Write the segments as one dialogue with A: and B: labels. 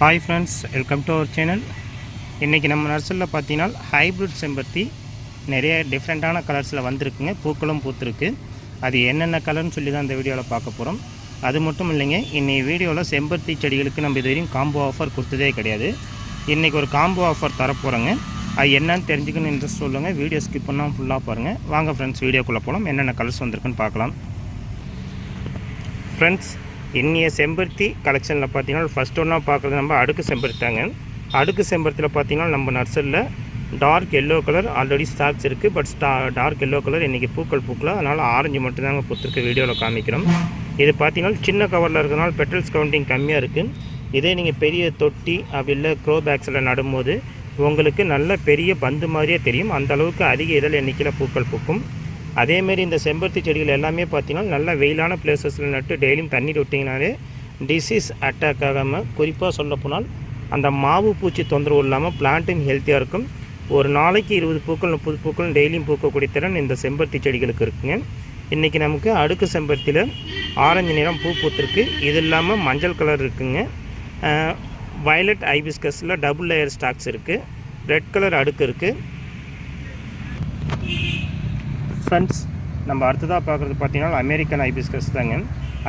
A: Hi friends welcome to our channel இன்றைக்கி நம்ம நர்சரியில் பார்த்தீங்கன்னா ஹைப்ரிட் செம்பருத்தி நிறைய டிஃப்ரெண்ட்டான கலர்ஸில் வந்திருக்குங்க. பூக்களும் பூத்துருக்கு. அது என்னென்ன கலர்னு சொல்லி தான் இந்த வீடியோவில் பார்க்க போகிறோம் அது மட்டும் இல்லைங்க இன்றைக்கி வீடியோவில் செம்பருத்தி செடிகளுக்கு நம்ம இது வரையும் காம்போ ஆஃபர் கொடுத்ததே கிடையாது. இன்றைக்கி ஒரு காம்போ ஆஃபர் தரப்போகிறோங்க அது என்னன்னு தெரிஞ்சுக்கணும்னு இன்ட்ரெஸ்ட் சொல்லுங்கள் வீடியோ ஸ்கிப் பண்ணால் ஃபுல்லாக பாருங்கள் வாங்க ஃப்ரெண்ட்ஸ் வீடியோக்குள்ளே போகலாம் என்னென்ன கலர்ஸ் வந்திருக்குன்னு பார்க்கலாம். ஃப்ரெண்ட்ஸ் இன்றைய செம்பருத்தி கலெக்ஷனில் பார்த்தீங்கன்னா ஃபஸ்ட் ஒன்றா பார்க்குறது நம்ம அடுக்கு செம்பருத்தாங்க அடுக்கு செம்பருத்தியில் பார்த்தீங்கன்னா நம்ம நர்சரியில் dark yellow colour already stocks இருக்குது பட் ஸ்டா டார்க் எல்லோ கலர் இன்றைக்கி பூக்கள் பூக்கல. அதனால் ஆரஞ்சு மட்டும்தாங்க பூத்திருக்கு வீடியோவில் காமிக்கிறோம். இது பார்த்தீங்கன்னா சின்ன கவரில் இருக்கிறனால பெட்ரல்ஸ் கவுண்டிங் கம்மியாக இருக்குது இதே நீங்கள் பெரிய தொட்டி அப்படி இல்லை க்ரோ பேக்ஸில் நடும்போது உங்களுக்கு நல்ல பெரிய பந்து மாதிரியே தெரியும். அந்த அளவுக்கு அதிக இதழ் எண்ணிக்கையில் பூக்கள் பூக்கும். அதேமாரி இந்த செம்பருத்தி செடிகள் எல்லாமே பார்த்தீங்கன்னா நல்ல வெயிலான பிளேசஸில் நட்டு டெய்லியும் தண்ணீர் விட்டிங்கனாலே டிசீஸ் அட்டாக் ஆகாமல் குறிப்பாக சொல்லப்போனால் அந்த மாவு பூச்சி தொந்தரவு இல்லாமல் பிளான்ட்டும் ஹெல்த்தியாக இருக்கும். ஒரு நாளைக்கு இருபது பூக்கள் முப்பது பூக்கள் டெய்லியும் பூக்கக்கூடிய திறன் இந்த செம்பருத்தி செடிகளுக்கு இருக்குங்க. இன்றைக்கி நமக்கு அடுக்கு செம்பருத்தியில் ஆரஞ்சு நிறம் பூ பூத்திருக்கு. இது இல்லாமல் மஞ்சள் கலர் இருக்குங்க. வயலட் ஐபிஸ்கஸில் டபுள் லேயர் ஸ்டாக்ஸ் இருக்குது ரெட் கலர் அடுக்கு இருக்குது ஃப்ரெண்ட்ஸ் நம்ம அடுத்ததாக பார்க்குறது பார்த்தீங்கன்னா அமெரிக்கன் ஐபிஸ்கஸ் தாங்க.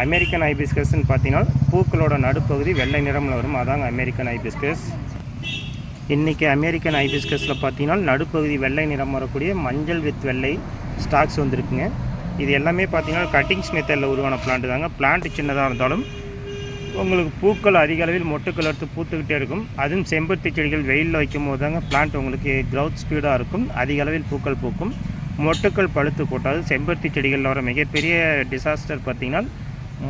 A: அமெரிக்கன் ஐபிஸ்கஸ்ன்னு பார்த்தீங்கன்னா பூக்களோட நடுப்பகுதி வெள்ளை நிறமில் வரும். அதாங்க அமெரிக்கன் ஐபிஸ்கஸ் இன்றைக்கி அமெரிக்கன் ஐபிஸ்கஸில் பார்த்தீங்கன்னா நடுப்பகுதி வெள்ளை நிறம் வரக்கூடிய மஞ்சள் வித் வெள்ளை ஸ்டாக்ஸ் வந்துருக்குங்க. இது எல்லாமே பார்த்தீங்கன்னா கட்டிங்ஸ் மெத்தடில் உருவான பிளான்ட் தாங்க. பிளான்ட் சின்னதாக இருந்தாலும் உங்களுக்கு பூக்கள் அதிக அளவில் மொட்டுக்கள் எடுத்து பூத்துக்கிட்டே இருக்கும். அதுவும் செம்பருத்தி செடிகள் வெயிலில் வைக்கும் போது தாங்க பிளான்ட் உங்களுக்கு க்ரௌத் ஸ்பீடாக இருக்கும். அதிக அளவில் பூக்கள் பூக்கும். மொட்டுக்கள் பழுத்து கொட்டாது. செம்பருத்தி செடிகளில் வர மிகப்பெரிய டிசாஸ்டர் பார்த்திங்கன்னா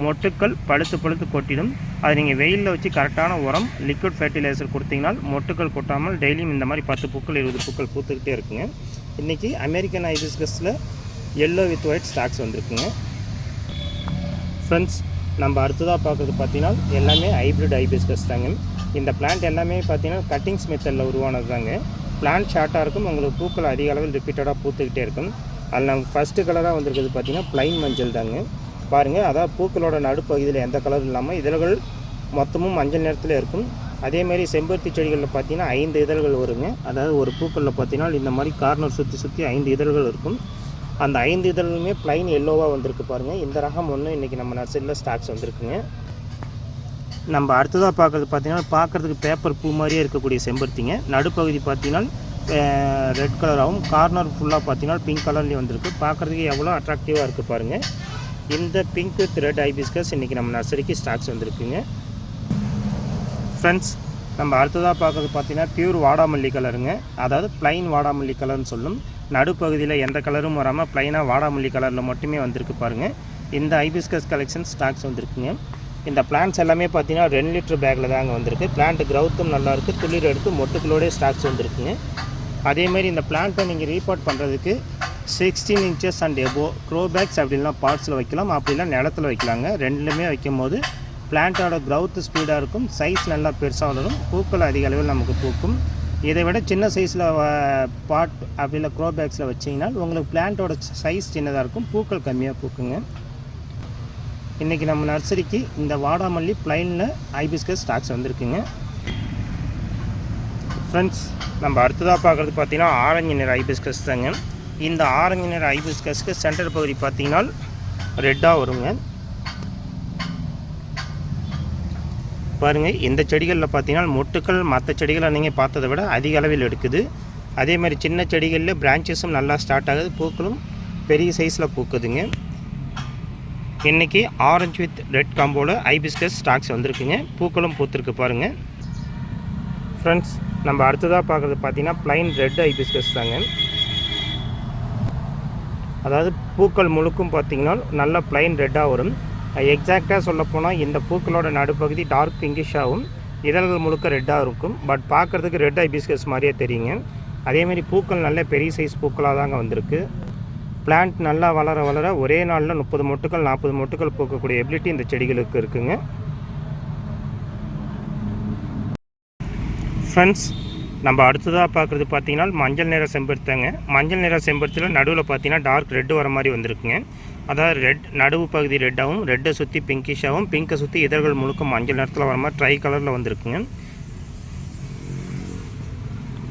A: மொட்டுக்கள் பழுத்து பழுத்து கொட்டிடும். அது நீங்கள் வெயிலில் வச்சு கரெக்டான உரம் லிக்விட் ஃபர்டிலைசர் கொடுத்தீங்கன்னா மொட்டுக்கள் கொட்டாமல் டெய்லியும் இந்த மாதிரி பத்து பூக்கள் இருபது பூக்கள் பூத்துக்கிட்டே இருக்குங்க. இன்றைக்கி அமெரிக்கன் ஐபிஸ்கஸில் எல்லோ வித் ஒயிட் ஸ்டாக்ஸ் வந்திருக்குங்க. ஃப்ரெண்ட்ஸ் நம்ம அடுத்ததாக பார்க்குறது பார்த்தீங்கன்னா எல்லாமே ஹைப்ரிட் ஐபிஸ்கஸ் தாங்க. இந்த பிளான்ட் எல்லாமே பார்த்தீங்கன்னா கட்டிங்ஸ் மெத்தடில் உருவானது தாங்க பிளான்ட் ஷார்ட்டாக இருக்கும். உங்களுக்கு பூக்கள் அதிக அளவில் ரிப்பீட்டடாக பூத்துக்கிட்டே இருக்கும். அதில் நம்ம ஃபஸ்ட்டு கலராக வந்திருக்கிறது பார்த்தீங்கன்னா ப்ளைன் மஞ்சள் தாங்க. பாருங்கள் அதாவது பூக்களோட நடுப்பகுதியில் எந்த கலர் இல்லாமல் இதழ்கள் மொத்தமும் மஞ்சள் நிறத்தில் இருக்கும். அதேமாரி செம்பருத்தி செடிகளில் பார்த்தீங்கன்னா ஐந்து இதழ்கள் வருங்க. அதாவது ஒரு பூக்களில் பார்த்தீங்கன்னா இந்த மாதிரி கார்னர் சுற்றி சுற்றி ஐந்து இதழ்கள் இருக்கும். அந்த ஐந்து இதழுமே ப்ளைன் எல்லோவாக வந்திருக்கு பாருங்கள் இந்த ரகம் ஒன்று இன்றைக்கி நம்ம நர்சரியில் ஸ்டாக்ஸ் வந்திருக்குங்க. நம்ம அடுத்ததாக பார்க்குறது பார்த்தீங்கன்னா பார்க்குறதுக்கு பேப்பர் பூ மாதிரியே இருக்கக்கூடிய செம்பருத்திங்க. நடுப்பகுதி பார்த்தீங்கன்னா ரெட் கலராகவும் கார்னர் ஃபுல்லாக பார்த்தீங்கன்னா பிங்க் கலர்லேயும் வந்திருக்கு. பார்க்குறதுக்கு எவ்வளோ அட்ராக்டிவாக இருக்குது பாருங்கள் இந்த பிங்க் வித் ரெட் ஐபிஸ்கஸ் இன்றைக்கி நம்ம நர்சரிக்கு ஸ்டாக்ஸ் வந்திருக்குங்க. ஃப்ரெண்ட்ஸ் நம்ம அடுத்ததாக பார்க்குறது பார்த்தீங்கன்னா பியூர் வாடாமல்லி கலருங்க அதாவது ப்ளைன் வாடாமல்லி கலர்னு சொல்லும். நடுப்பகுதியில் எந்த கலரும் வராமல் ப்ளைனாக வாடாமல்லி கலரில் மட்டுமே வந்திருக்கு பாருங்கள் இந்த ஐபிஸ்கஸ் கலெக்ஷன் ஸ்டாக்ஸ் வந்திருக்குங்க. இந்த பிளான்ஸ் எல்லாமே பார்த்தீங்கன்னா ரெண்டு லிட்டர் பேக்கில் தாங்க வந்திருக்கு. பிளான்ட் க்ரௌத்தும் நல்லாயிருக்கு துளிர் எடுத்து மொட்டுக்களோடய ஸ்டாக்ஸ் வந்துருக்குங்க. அதேமாரி இந்த பிளான்ட்டை நீங்கள் ரீபார்ட் பண்ணுறதுக்கு சிக்ஸ்டீன் இன்ச்சஸ் அண்ட் எபோ க்ரோ பேக்ஸ் அப்படிலாம் பார்ட்ஸில் வைக்கலாம். அப்படிலாம் நிலத்தில் வைக்கலாங்க. ரெண்டுலேயுமே வைக்கும் போது பிளான்ட்டோட க்ரௌத் ஸ்பீடாக இருக்கும். சைஸ் நல்லா பெருசாக வளரும். பூக்கள் அதிக அளவில் நமக்கு பூக்கும். இதை விட சின்ன சைஸில் பாட் அப்படி இல்லை க்ரோ பேக்ஸில் வச்சிங்கன்னா உங்களுக்கு பிளான்ட்டோட சைஸ் சின்னதாக இருக்கும். பூக்கள் கம்மியாக பூக்குங்க. இன்றைக்கி நம்ம நர்சரிக்கு இந்த வாடாமல்லி ப்ளைனில் ஐபிஸ்கஸ் ஸ்டாக்ஸ் வந்திருக்குங்க. ஃப்ரெண்ட்ஸ் நம்ம அடுத்ததாக பார்க்குறது பார்த்திங்கன்னா ஆரஞ்சு நிற ஐபிஸ்கஸ் தாங்க. இந்த ஆரஞ்சு நிற ஐபிஸ்கஸ்க்கு சென்டர் பகுதி பார்த்திங்கன்னா ரெட்டாக வருங்க. பாருங்கள் இந்த செடிகளில் பார்த்தீங்கன்னா மொட்டுக்கள் மற்ற செடிகளை நீங்கள் பார்த்ததை விட அதிக அளவில் எடுக்குது. அதே மாதிரி சின்ன செடிகளில் பிரான்ச்சஸும் நல்லா ஸ்டார்ட் ஆகுது. பூக்களும் பெரிய சைஸில் பூக்குதுங்க. இன்றைக்கி ஆரஞ்சு வித் ரெட் காம்போவில் ஐபிஸ்கஸ் ஸ்டாக்ஸ் வந்திருக்குங்க. பூக்களும் பூத்துருக்கு பாருங்கள் ஃப்ரெண்ட்ஸ் நம்ம அடுத்ததாக பார்க்குறது பார்த்தீங்கன்னா ப்ளைன் ரெட் ஐபிஸ்கஸ் தாங்க. அதாவது பூக்கள் முழுக்கும் பார்த்தீங்கன்னா நல்ல ப்ளைன் ரெட்டாக வரும். எக்ஸாக்டாக சொல்லப்போனால் இந்த பூக்களோட நடுப்பகுதி டார்க் பிங்கிஷாகவும் இதழ்கள் முழுக்க ரெட்டாக இருக்கும். பட் பார்க்குறதுக்கு ரெட் ஐபிஸ்கஸ் மாதிரியே தெரியுங்க. அதேமாரி பூக்கள் நல்ல பெரிய சைஸ் பூக்களாக தாங்க வந்திருக்கு. பிளான்ட் நல்லா வளர வளர ஒரே நாளில் முப்பது மொட்டுக்கள் நாற்பது மொட்டுக்கள் போக்கக்கூடிய எபிலிட்டி இந்த செடிகளுக்கு இருக்குங்க. ஃப்ரெண்ட்ஸ் நம்ம அடுத்ததாக பார்க்குறது பார்த்தீங்கன்னா மஞ்சள் நிற செம்பருத்தங்க. மஞ்சள் நிற செம்பருத்தியில் நடுவில் பார்த்தீங்கன்னா டார்க் ரெட் வர மாதிரி வந்திருக்குங்க. அதாவது ரெட் நடுவு பகுதி ரெட்டாகவும் ரெட்டை சுற்றி பிங்கிஷாகவும் பிங்கை சுற்றி இதழ்கள் முழுக்க மஞ்சள் நிறத்தில் வர மாதிரி ட்ரை கலரில் வந்திருக்குங்க.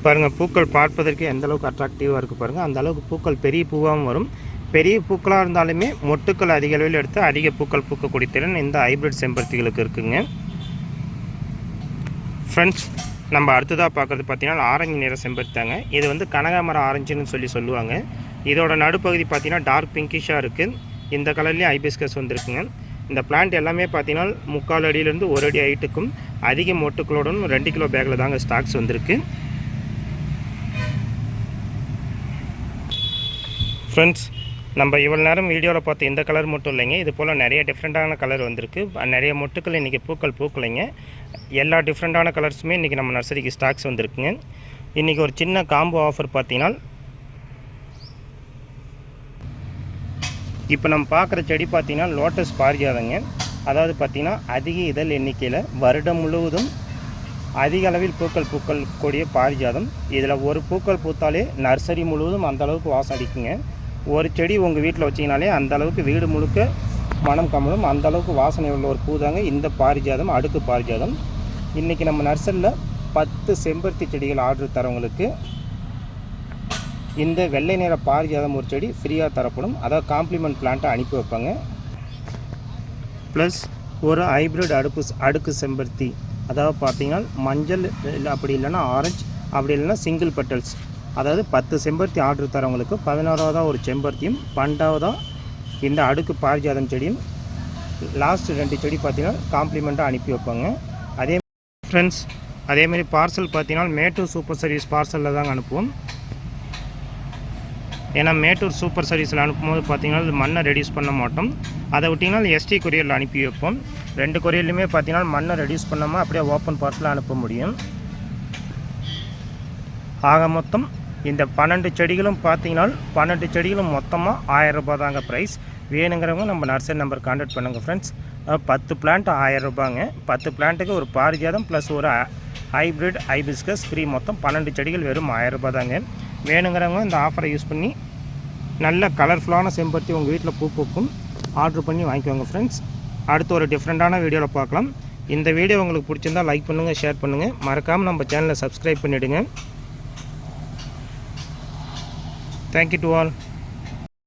A: பாருங்கள் பூக்கள் பார்ப்பதற்கு எந்த அளவுக்கு அட்ராக்டிவாக இருக்குது பாருங்கள் அந்த அளவுக்கு பூக்கள் பெரிய பூவாகவும் வரும். பெரிய பூக்களாக இருந்தாலுமே மொட்டுக்கள் அதிக அளவில் எடுத்து அதிக பூக்கள் பூக்கக்கூடிய திறன் இந்த ஹைப்ரிட் செம்பருத்திகளுக்கு இருக்குங்க. ஃப்ரெண்ட்ஸ் நம்ம அடுத்ததாக பார்க்குறது பார்த்தீங்கன்னா ஆரஞ்சு நிற செம்பருத்தாங்க இது வந்து கனகாமரம் ஆரஞ்சுன்னு சொல்லி சொல்லுவாங்க. இதோட நடுப்பகுதி பார்த்தீங்கன்னா டார்க் பிங்கிஷாக இருக்குது இந்த கலர்லேயும் ஐபிஸ்கஸ் வந்துருக்குங்க. இந்த பிளான்ட் எல்லாமே பார்த்தீங்கன்னா முக்கால் அடியிலேருந்து ஒரு அடி ஹைட்டுக்கும் அதிக மொட்டுக்களோடனும் ரெண்டு கிலோ பேக்கில் தாங்க ஸ்டாக்ஸ் வந்திருக்கு. ஃப்ரெண்ட்ஸ் நம்ம இவ்வளோ நேரம் வீடியோவில் பார்த்த இந்த கலர் மட்டும் இல்லைங்க. இது போல் நிறைய டிஃப்ரெண்ட்டான கலர் வந்திருக்கு. நிறைய மொட்டுக்கள் இன்றைக்கி பூக்கள் பூக்கலைங்க. எல்லா டிஃப்ரெண்ட்டான கலர்ஸுமே இன்றைக்கி நம்ம நர்சரிக்கு ஸ்டாக்ஸ் வந்திருக்குங்க. இன்றைக்கி ஒரு சின்ன காம்போ ஆஃபர் பார்த்தீங்கன்னா இப்போ நம்ம பார்க்குற செடி பார்த்தீங்கன்னா லோட்டஸ் பாரிஜாதங்க. அதாவது பார்த்தீங்கன்னா அதிக இதழ் எண்ணிக்கையில் வருடம் முழுவதும் அதிக அளவில் பூக்கள் பூக்கள் கூடிய பாரிஜாதம். இதில் ஒரு பூக்கள் பூத்தாலே நர்சரி முழுவதும் அந்தளவுக்கு வாசம் அடிக்குங்க. ஒரு செடி உங்கள் வீட்டில் வச்சிங்கனாலே அந்த அளவுக்கு வீடு முழுக்க மனம் கமலும் அந்தளவுக்கு வாசனை உள்ள ஒரு பூ தாங்க இந்த பாரிஜாதம் அடுக்கு பாரிஜாதம். இன்றைக்கி நம்ம நர்சரியில் பத்து செம்பருத்தி செடிகள் ஆர்டர் தரவங்களுக்கு இந்த வெள்ளை நிற பாரிஜாதம் ஒரு செடி ஃப்ரீயாக தரப்படும். அதாவது காம்ப்ளிமெண்ட் பிளான்ட்டை அனுப்பி வைப்பாங்க. ப்ளஸ் ஒரு ஹைப்ரிட் அடுப்பு அடுக்கு செம்பருத்தி. அதாவது பார்த்தீங்கன்னா மஞ்சள் இல்லை அப்படி இல்லைன்னா ஆரஞ்சு அப்படி இல்லைன்னா சிங்கிள் பெட்டல்ஸ் அதாவது பத்து செம்பருத்தி ஆர்டர் தரவங்களுக்கு பதினோராவதாக ஒரு செம்பருத்தியும் பன்னெண்டாவதாக இந்த அடுக்கு பாரிஜாதம் செடியும் லாஸ்ட் ரெண்டு செடி பார்த்தீங்கன்னா காம்ப்ளிமெண்ட்டாக அனுப்பி வைப்பாங்க. அதே ஃப்ரெண்ட்ஸ் அதேமாரி பார்சல் பார்த்தீங்கன்னா மேட்டூர் சூப்பர் சர்வீஸ் பார்சலில் தாங்க அனுப்புவோம். ஏன்னா மேட்டூர் சூப்பர் சர்வீஸில் அனுப்பும்போது பார்த்தீங்கன்னா மண்ணை ரெடியூஸ் பண்ண மாட்டோம். அதை விட்டிங்கன்னா எஸ்டி கொரியரில் அனுப்பி வைப்போம். ரெண்டு கொரியர்லையுமே பார்த்தீங்கன்னா மண்ணை ரெடியூஸ் பண்ணாமல் அப்படியே ஓப்பன் பார்சலாக அனுப்ப முடியும். ஆக மொத்தம் இந்த பன்னெண்டு செடிகளும் பார்த்தீங்கன்னா பன்னெண்டு செடிகளும் மொத்தமாக ஆயிரம் ரூபாய் தாங்க ப்ரைஸ் வேணுங்கிறவங்க நம்ம நர்சரி நம்பர் கான்டாக்ட் பண்ணுங்கள் ஃப்ரெண்ட்ஸ் பத்து பிளான்ட் ஆயிரம் ரூபாங்க பத்து பிளான்ட்டுக்கு ஒரு பாரிஜாதம் ப்ளஸ் ஒரு ஹைப்ரிட் ஹைபிஸ்கஸ் ஃப்ரீ மொத்தம் பன்னெண்டு செடிகள் வெறும் ஆயிரம் ரூபாய் தாங்க. வேணுங்கிறவங்க இந்த ஆஃபரை யூஸ் பண்ணி நல்ல கலர்ஃபுல்லான செம்பருத்தி உங்கள் வீட்டில் பூ பூக்கும் ஆர்டர் பண்ணி வாங்கிக்கோங்க ஃப்ரெண்ட்ஸ் அடுத்து ஒரு டிஃப்ரெண்ட்டான வீடியோவில் பார்க்கலாம். இந்த வீடியோ உங்களுக்கு பிடிச்சிருந்தா லைக் பண்ணுங்கள் ஷேர் பண்ணுங்கள் மறக்காமல் நம்ம சேனலை சப்ஸ்கிரைப் பண்ணிவிடுங்க thank you to all.